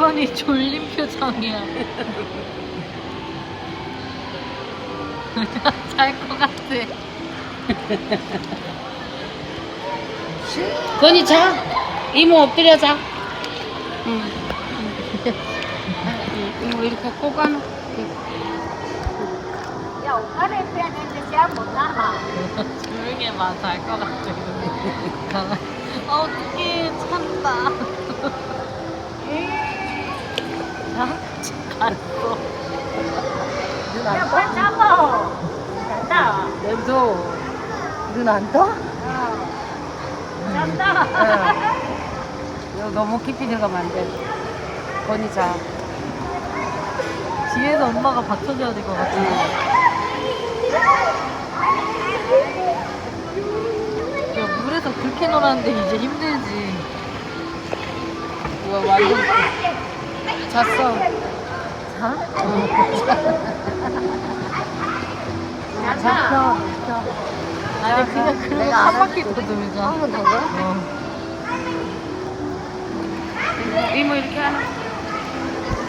건이 졸린 표정이야. 잘것 같아. 건이 자. 이모 엎드려 자. 응. 응, 이모 이렇게 꼽아놓. 야, 옷갈아 입혀야 되는데 제가 못 나가. 조용히 해봐. 잘것 같아. 어, 어떡해. 찬다. 야, 발 잡아. 간다. 왼손. 눈안 떠? 어. 간다. 이거 너무 깊이 들어가면 안 돼. 건이 자. 뒤에서 엄마가 받쳐줘야 될 것 같아. 야, 물에서 그렇게 놀았는데 이제 힘들지. 우와, 완전. 잤어. 자? 간다. 아니, 그냥 그러고 내가 한안 바퀴 돌자. 한번 더 가? 어. 이모 이렇게 하나.